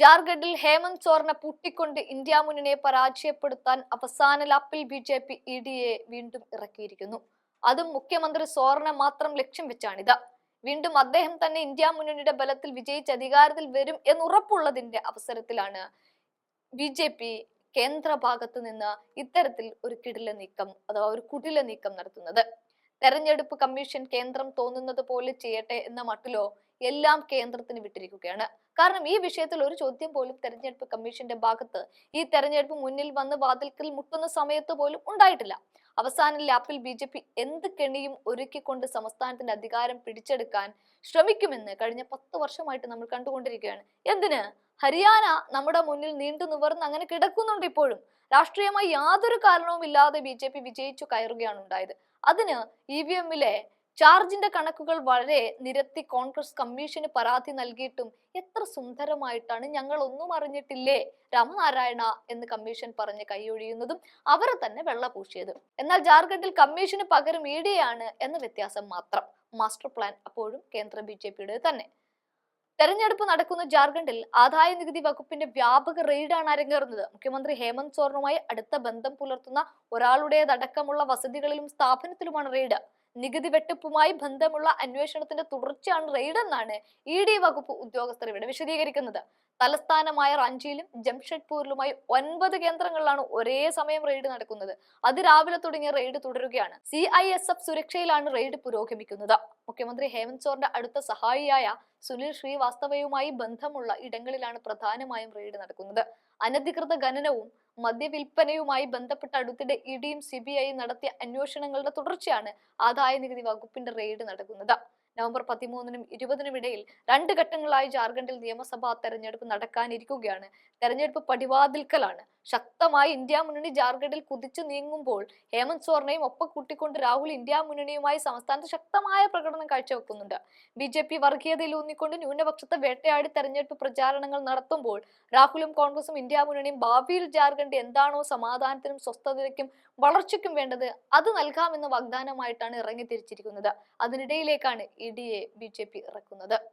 ജാർഖണ്ഡിൽ ഹേമന്ത് സോറിനെ പൂട്ടിക്കൊണ്ട് ഇന്ത്യ മുന്നിനെ പരാജയപ്പെടുത്താൻ അവസാന ലാപ്പിൽ ബി ജെ പി ഇ ഡിയെ വീണ്ടും ഇറക്കിയിരിക്കുന്നു. അതും മുഖ്യമന്ത്രി സോറിനെ മാത്രം ലക്ഷ്യം വെച്ചാണിത്. വീണ്ടും അദ്ദേഹം തന്നെ ഇന്ത്യ മുന്നണിയുടെ ബലത്തിൽ വിജയിച്ച് അധികാരത്തിൽ വരും എന്നുറപ്പുള്ളതിന്റെ അവസരത്തിലാണ് ബി ജെ പി കേന്ദ്ര ഭാഗത്ത് നിന്ന് ഇത്തരത്തിൽ ഒരു കിടില നീക്കം അഥവാ ഒരു കുടില നീക്കം നടത്തുന്നത്. തെരഞ്ഞെടുപ്പ് കമ്മീഷൻ കേന്ദ്രം തോന്നുന്നത് പോലെ ചെയ്യട്ടെ എന്ന മട്ടിലോ എല്ലാം കേന്ദ്രത്തിന് വിട്ടിരിക്കുകയാണ്. കാരണം ഈ വിഷയത്തിൽ ഒരു ചോദ്യം പോലും തെരഞ്ഞെടുപ്പ് കമ്മീഷന്റെ ഭാഗത്ത് ഈ തെരഞ്ഞെടുപ്പ് മുന്നിൽ വന്ന് വാതിൽക്കൽ മുട്ടുന്ന സമയത്ത് പോലും ഉണ്ടായിട്ടില്ല. അവസാന ലാപ്പിൽ ബി ജെ പി എന്ത് കെണിയും ഒരുക്കിക്കൊണ്ട് സംസ്ഥാനത്തിന്റെ അധികാരം പിടിച്ചെടുക്കാൻ ശ്രമിക്കുമെന്ന് കഴിഞ്ഞ പത്ത് വർഷമായിട്ട് നമ്മൾ കണ്ടുകൊണ്ടിരിക്കുകയാണ്. എന്തിന്? ഹരിയാന നമ്മുടെ മുന്നിൽ നീണ്ടു നിവർന്ന് അങ്ങനെ കിടക്കുന്നുണ്ട് ഇപ്പോഴും. രാഷ്ട്രീയമായി യാതൊരു കാരണവും ഇല്ലാതെ ബി ജെ പി വിജയിച്ചു കയറുകയാണ് ഉണ്ടായത്. അതിന് ഇ വി എമ്മിലെ ചാർജിന്റെ കണക്കുകൾ വളരെ നിരത്തി കോൺഗ്രസ് കമ്മീഷന് പരാതി നൽകിയിട്ടും എത്ര സുന്ദരമായിട്ടാണ് ഞങ്ങൾ ഒന്നും അറിഞ്ഞിട്ടില്ലേ രാമനാരായണ എന്ന് കമ്മീഷൻ പറഞ്ഞ് കൈയൊഴിയുന്നതും അവരെ തന്നെ വെള്ള പൂശിയതും എന്നാൽ ജാർഖണ്ഡിൽ കമ്മീഷന് പകരം ഇ ഡി ആണ് എന്ന വ്യത്യാസം മാത്രം. മാസ്റ്റർ പ്ലാൻ അപ്പോഴും കേന്ദ്ര ബി ജെ പിയുടെ തന്നെ. തെരഞ്ഞെടുപ്പ് നടക്കുന്ന ജാർഖണ്ഡിൽ ആദായ നികുതി വകുപ്പിന്റെ വ്യാപക റെയ്ഡാണ് അരങ്ങേറുന്നത്. മുഖ്യമന്ത്രി ഹേമന്ത് സോറനുമായി അടുത്ത ബന്ധം പുലർത്തുന്ന ഒരാളുടേതടക്കമുള്ള വസതികളിലും സ്ഥാപനത്തിലുമാണ് റെയ്ഡ്. നികുതി വെട്ടിപ്പുമായി ബന്ധമുള്ള അന്വേഷണത്തിന്റെ തുടർച്ചയാണ് റെയ്ഡ് എന്നാണ് ഇ ഡി വകുപ്പ് ഉദ്യോഗസ്ഥർ ഇവിടെ വിശദീകരിക്കുന്നത്. തലസ്ഥാനമായ റാഞ്ചിയിലും ജംഷഡ്പൂരിലുമായി ഒൻപത് കേന്ദ്രങ്ങളിലാണ് ഒരേ സമയം റെയ്ഡ് നടക്കുന്നത്. അതിരാവിലെ തുടങ്ങിയ റെയ്ഡ് തുടരുകയാണ്. സി ഐ എസ് എഫ് സുരക്ഷയിലാണ് റെയ്ഡ് പുരോഗമിക്കുന്നത്. മുഖ്യമന്ത്രി ഹേമന്ത് സോറിന്റെ അടുത്ത സഹായിയായ സുനിൽ ശ്രീവാസ്തവയുമായി ബന്ധമുള്ള ഇടങ്ങളിലാണ് പ്രധാനമായും റെയ്ഡ് നടക്കുന്നത്. അനധികൃത ഖനനവും മദ്യവിൽപ്പനയുമായി ബന്ധപ്പെട്ട അടുത്തിടെ ഇഡിയും സി നടത്തിയ അന്വേഷണങ്ങളുടെ തുടർച്ചയാണ് ആദായ നികുതി വകുപ്പിന്റെ റെയ്ഡ് നടക്കുന്നത്. നവംബർ പതിമൂന്നിനും ഇരുപതിനും ഇടയിൽ രണ്ട് ഘട്ടങ്ങളായി ജാർഖണ്ഡിൽ നിയമസഭാ തെരഞ്ഞെടുപ്പ് നടക്കാനിരിക്കുകയാണ്. തെരഞ്ഞെടുപ്പ് പടിവാതിൽക്കലാണ്. ശക്തമായി ഇന്ത്യ മുന്നണി ജാർഖണ്ഡിൽ കുതിച്ചു നീങ്ങുമ്പോൾ ഹേമന്ത് സോറിനെയും ഒപ്പം കൂട്ടിക്കൊണ്ട് രാഹുൽ ഇന്ത്യ മുന്നണിയുമായി സംസ്ഥാനത്ത് ശക്തമായ പ്രകടനം കാഴ്ചവെക്കുന്നുണ്ട്. ബി ജെ പി വർഗീയതയിൽ ഊന്നിക്കൊണ്ട് ന്യൂനപക്ഷത്തെ വേട്ടയാടി തെരഞ്ഞെടുപ്പ് പ്രചാരണങ്ങൾ നടത്തുമ്പോൾ രാഹുലും കോൺഗ്രസും ഇന്ത്യ മുന്നണിയും ഭാവിയിൽ ജാർഖണ്ഡ് എന്താണോ സമാധാനത്തിനും സ്വസ്ഥതയ്ക്കും വളർച്ചയ്ക്കും വേണ്ടത് അത് നൽകാമെന്ന വാഗ്ദാനമായിട്ടാണ് ഇറങ്ങി തിരിച്ചിരിക്കുന്നത് അതിനിടയിലേക്കാണ് ഇ ഡിയെ ബി ജെ പി ഇറക്കുന്നത്.